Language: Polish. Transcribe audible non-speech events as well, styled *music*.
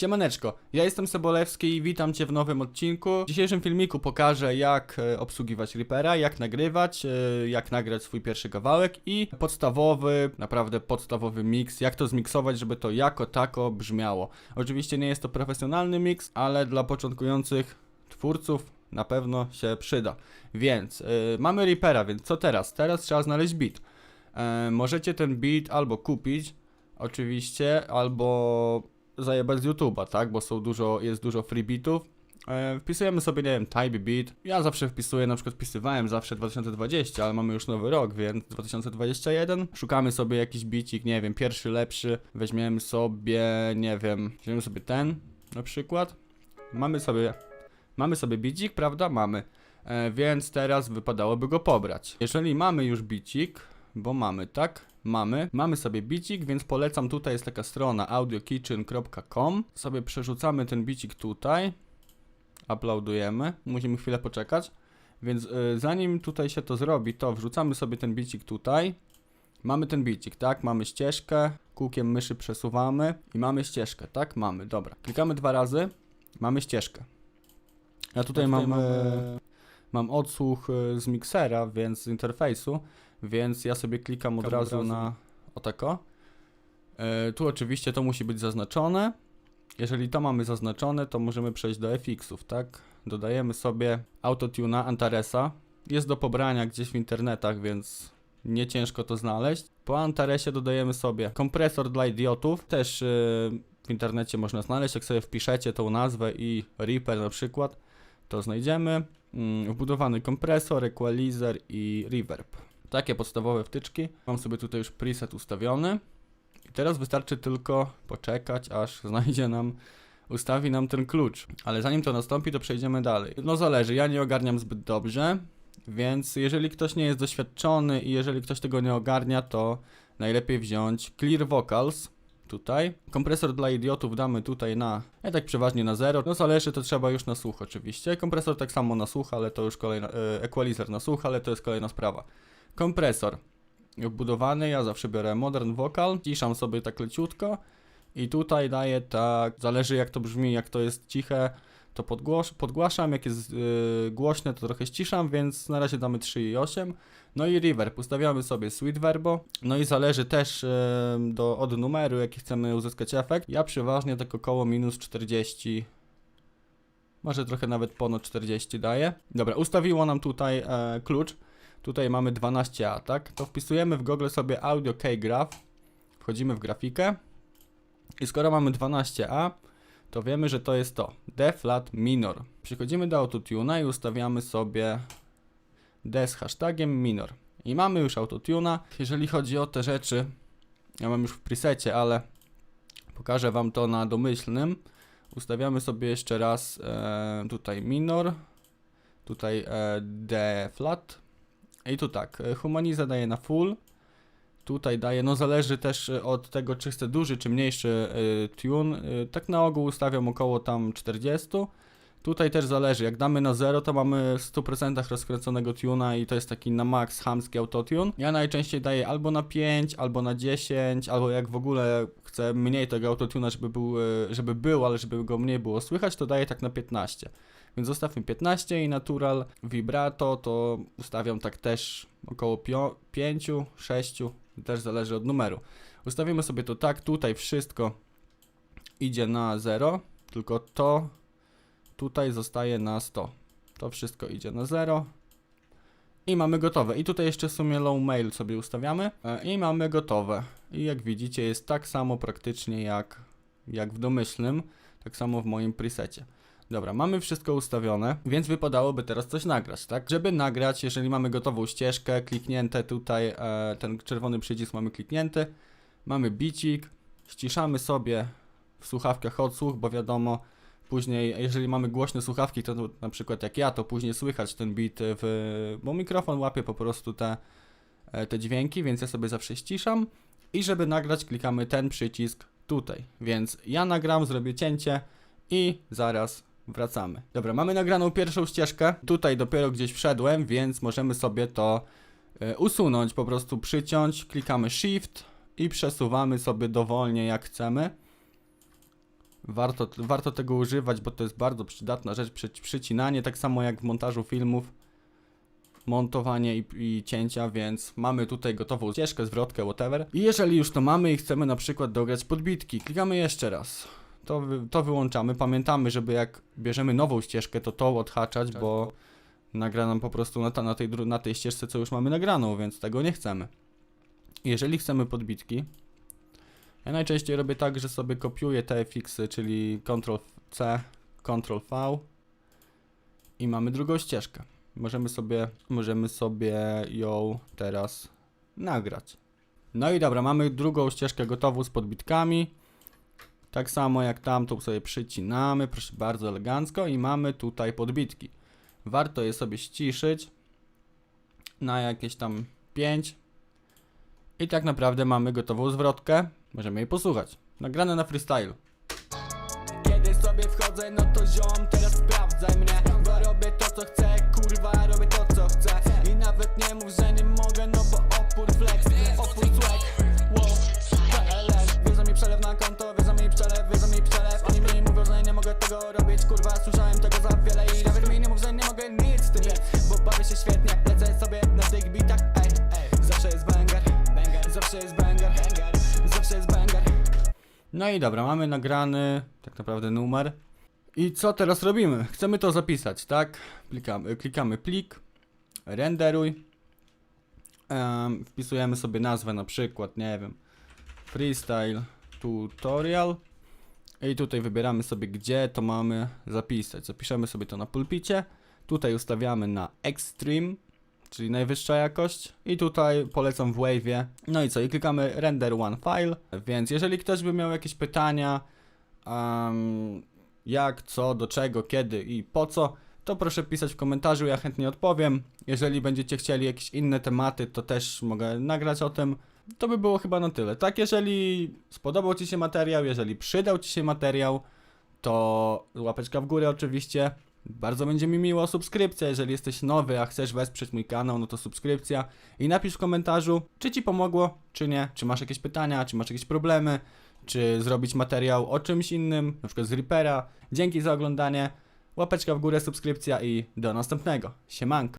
Siemaneczko, ja jestem Sobolewski i witam Cię w nowym odcinku. W dzisiejszym filmiku pokażę jak e, obsługiwać Reapera, jak nagrywać, e, jak nagrać swój pierwszy kawałek i podstawowy, naprawdę podstawowy mix, jak to zmiksować, żeby to jako tako brzmiało. Oczywiście nie jest to profesjonalny mix, ale dla początkujących twórców na pewno się przyda. Więc e, mamy Reapera, więc co teraz? Teraz trzeba znaleźć beat. E, możecie ten beat albo kupić, oczywiście, albo zajebać z YouTube'a, tak? Bo są dużo, jest dużo free beatów. E, wpisujemy sobie, nie wiem, type beat. Ja zawsze wpisuję, na przykład wpisywałem zawsze 2020, ale mamy już nowy rok, więc 2021. Szukamy sobie jakiś beatik, nie wiem, pierwszy, lepszy. Weźmiemy sobie, nie wiem, weźmiemy sobie ten na przykład. Mamy sobie, mamy sobie bicik, prawda? Mamy. E, więc teraz wypadałoby go pobrać. Jeżeli mamy już bicik, bo mamy, tak? Mamy. Mamy sobie bicik, więc polecam, tutaj jest taka strona audiokitchen.com. Sobie przerzucamy ten bicik tutaj. Uploadujemy. Musimy chwilę poczekać. Więc y, zanim tutaj się to zrobi, to wrzucamy sobie ten bicik tutaj. Mamy ten bicik, tak? Mamy ścieżkę. Kółkiem myszy przesuwamy i mamy ścieżkę, tak? Mamy, dobra. Klikamy dwa razy. Mamy ścieżkę. Ja tutaj, mam, e, mam odsłuch e, z miksera, więc z interfejsu, więc ja sobie klikam od razu razu. na o tako. E, tu oczywiście to musi być zaznaczone. Jeżeli to mamy zaznaczone, to możemy przejść do FX-ów, tak? Dodajemy sobie autotuna Antaresa. Jest do pobrania gdzieś w internetach, więc nie ciężko to znaleźć. Po Antaresie dodajemy sobie kompresor dla idiotów. Też e, w internecie można znaleźć, jak sobie wpiszecie tą nazwę i Reaper na przykład, to znajdziemy. Mm, Wbudowany kompresor, equalizer i reverb. Takie podstawowe wtyczki. Mam sobie tutaj już preset ustawiony. I teraz wystarczy tylko poczekać, aż *laughs* znajdzie nam, ustawi nam ten klucz. Ale zanim to nastąpi, to przejdziemy dalej. No zależy, ja nie ogarniam zbyt dobrze, więc jeżeli ktoś nie jest doświadczony i jeżeli ktoś tego nie ogarnia, to najlepiej wziąć Clear Vocals. Tutaj. Kompresor dla idiotów damy tutaj na, ja tak przeważnie na 0. No zależy, to trzeba już na słuch oczywiście. Kompresor tak samo na słuch, ale to już kolejna, e, equalizer na słuch, ale to jest kolejna sprawa. Kompresor wbudowany, ja zawsze biorę Modern Vocal, ciszam sobie tak leciutko i tutaj daję tak, zależy jak to brzmi, jak to jest ciche, to podgłos podgłaszam, jak jest yy, głośne, to trochę ściszam, więc na razie damy 3,8. No i reverb, ustawiamy sobie Sweet Verbo, no i zależy też yy, do, od numeru, jaki chcemy uzyskać efekt. Ja przeważnie tak około minus 40, może trochę nawet ponad 40 daję. Dobra, ustawiło nam tutaj e, klucz. Tutaj mamy 12A, tak? To wpisujemy w Google sobie Audio K-Graph, wchodzimy w grafikę i skoro mamy 12A, to wiemy, że to jest to D flat minor. Przechodzimy do autotuna i ustawiamy sobie D z hashtagiem minor. I mamy już autotuna. Jeżeli chodzi o te rzeczy, ja mam już w presecie, ale pokażę Wam to na domyślnym. Ustawiamy sobie jeszcze raz e, tutaj minor, tutaj e, D flat, i tu tak, e, humanizę daje na full. Tutaj daje, no zależy też e, od tego, czy chcę duży, czy mniejszy y, tune. Tak na ogół ustawiam około tam 40. Tutaj też zależy, jak damy na 0, to mamy w 100% rozkręconego tuna i to jest taki na max hamski autotune. Ja najczęściej daję albo na 5, albo na 10, albo jak w ogóle chcę mniej tego autotuna, żeby był, żeby był, ale żeby go mniej było słychać, to daję tak na 15. Więc zostawmy 15 i natural vibrato to ustawiam tak też około 5, 6, też zależy od numeru. Ustawimy sobie to tak, tutaj wszystko idzie na 0, tylko to tutaj zostaje na 100. To wszystko idzie na 0. I mamy gotowe. I tutaj jeszcze w sumie low mail sobie ustawiamy. E, I mamy gotowe. I jak widzicie jest tak samo praktycznie jak, jak w domyślnym. Tak samo w moim presecie. Dobra, mamy wszystko ustawione, więc wypadałoby teraz coś nagrać, tak? Żeby nagrać, jeżeli mamy gotową ścieżkę, kliknięte tutaj, e, ten czerwony przycisk mamy kliknięty, mamy bicik, ściszamy sobie w słuchawkach odsłuch, bo wiadomo, później, jeżeli mamy głośne słuchawki, to na przykład jak ja, to później słychać ten beat w... bo mikrofon łapie po prostu te, e, te dźwięki, więc ja sobie zawsze ściszam i żeby nagrać, klikamy ten przycisk tutaj, więc ja nagram, zrobię cięcie i zaraz wracamy. Dobra, mamy nagraną pierwszą ścieżkę. Tutaj dopiero gdzieś wszedłem, więc możemy sobie to e, usunąć, po prostu przyciąć. Klikamy Shift i przesuwamy sobie dowolnie jak chcemy. Warto, warto tego używać, bo to jest bardzo przydatna rzecz, przy, przycinanie, tak samo jak w montażu filmów, montowanie i, i cięcia, więc mamy tutaj gotową ścieżkę, zwrotkę, whatever. I jeżeli już to mamy i chcemy na przykład dograć podbitki, klikamy jeszcze raz. To, to wyłączamy. Pamiętamy, żeby jak bierzemy nową ścieżkę, to to odhaczać, bo nagra nam po prostu na, ta, na, tej, na tej ścieżce, co już mamy nagraną, więc tego nie chcemy. Jeżeli chcemy podbitki, ja najczęściej robię tak, że sobie kopiuję te fixy, czyli Ctrl-C, Ctrl-V i mamy drugą ścieżkę. Możemy sobie, możemy sobie ją teraz nagrać. No i dobra, mamy drugą ścieżkę gotową z podbitkami. Tak samo jak tamtą sobie przycinamy, proszę bardzo, elegancko i mamy tutaj podbitki. Warto je sobie ściszyć na jakieś tam 5 i tak naprawdę mamy gotową zwrotkę. Możemy jej posłuchać. Nagrane na freestyle. Kiedy sobie wchodzę, no to ziom, teraz sprawdzaj mnie Bo robię to co chcę, kurwa, robię to co chcę I nawet nie mów, że nie mogę, No i dobra, mamy nagrany tak naprawdę numer. I co teraz robimy? Chcemy to zapisać, tak? Klikamy, klikamy plik, renderuj. Em, wpisujemy sobie nazwę na przykład, nie wiem, freestyle tutorial. I tutaj wybieramy sobie, gdzie to mamy zapisać. Zapiszemy sobie to na pulpicie. Tutaj ustawiamy na extreme, czyli najwyższa jakość. I tutaj polecam w Wave'ie. No i co? I klikamy render one file. Więc jeżeli ktoś by miał jakieś pytania, em, jak, co, do czego, kiedy i po co, to proszę pisać w komentarzu, ja chętnie odpowiem. Jeżeli będziecie chcieli jakieś inne tematy, to też mogę nagrać o tym. To by było chyba na tyle. Tak, jeżeli spodobał Ci się materiał, jeżeli przydał Ci się materiał, to łapeczka w górę oczywiście. Bardzo będzie mi miło subskrypcja, jeżeli jesteś nowy, a chcesz wesprzeć mój kanał, no to subskrypcja i napisz w komentarzu, czy Ci pomogło, czy nie, czy masz jakieś pytania, czy masz jakieś problemy, czy zrobić materiał o czymś innym, na przykład z Reapera. Dzięki za oglądanie, łapeczka w górę, subskrypcja i do następnego. Siemanko.